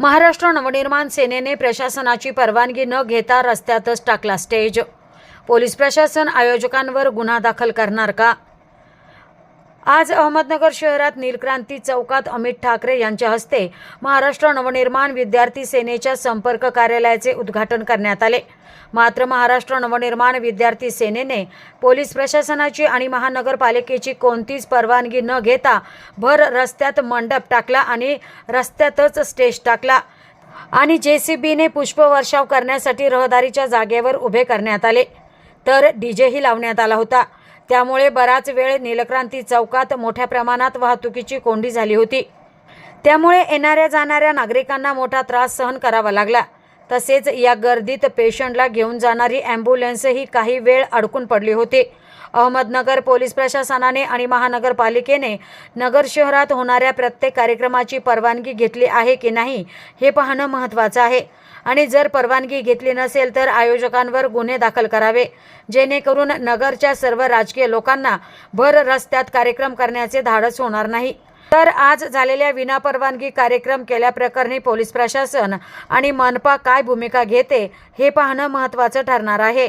महाराष्ट्र नवनिर्माण सेनेने प्रशासनाची परवानगी न घेता रस्त्यातच टाकला स्टेज. पोलीस प्रशासन आयोजकांवर गुन्हा दाखल करणार का? आज अहमदनगर शहरात नीलक्रांती चौकात अमित ठाकरे यांच्या हस्ते महाराष्ट्र नवनिर्माण विद्यार्थी सेनेच्या संपर्क कार्यालयाचे उद्घाटन करण्यात आले. मात्र महाराष्ट्र नवनिर्माण विद्यार्थी सेनेने पोलीस प्रशासनाची आणि महानगरपालिकेची कोणतीच परवानगी न घेता भर रस्त्यात मंडप टाकला आणि रस्त्यातच स्टेज टाकला आणि जे सी बीने पुष्पवर्षाव करण्यासाठी रहदारीच्या जागेवर उभे करण्यात आले. तर डीजेही लावण्यात आला होता. त्यामुळे बराच वेळ नीलक्रांती चौकात मोठ्या प्रमाणात वाहतुकीची कोंडी झाली होती. त्यामुळे येणाऱ्या जाणाऱ्या नागरिकांना मोठा त्रास सहन करावा लागला. तसेच या गर्दीत पेशंटला घेऊन जाणारी ॲम्ब्युलन्सही काही वेळ अडकून पडली होती. अहमदनगर पोलीस प्रशासनाने आणि महानगरपालिकेने नगर शहरात होणाऱ्या प्रत्येक कार्यक्रमाची परवानगी घेतली आहे की नाही हे पाहणं महत्त्वाचं आहे. आणि जर परवानगी घेतली नसेल तर आयोजकांवर गुन्हे दाखल करावे जेणेकरून नगरच्या सर्व राजकीय लोकांना भर रस्त्यात कार्यक्रम करण्याचे धाडस होणार नाही. तर आज झालेल्या विनापरवानगी कार्यक्रम केल्याप्रकरणी पोलीस प्रशासन आणि मनपा काय भूमिका घेते हे पाहणं महत्त्वाचं ठरणार आहे.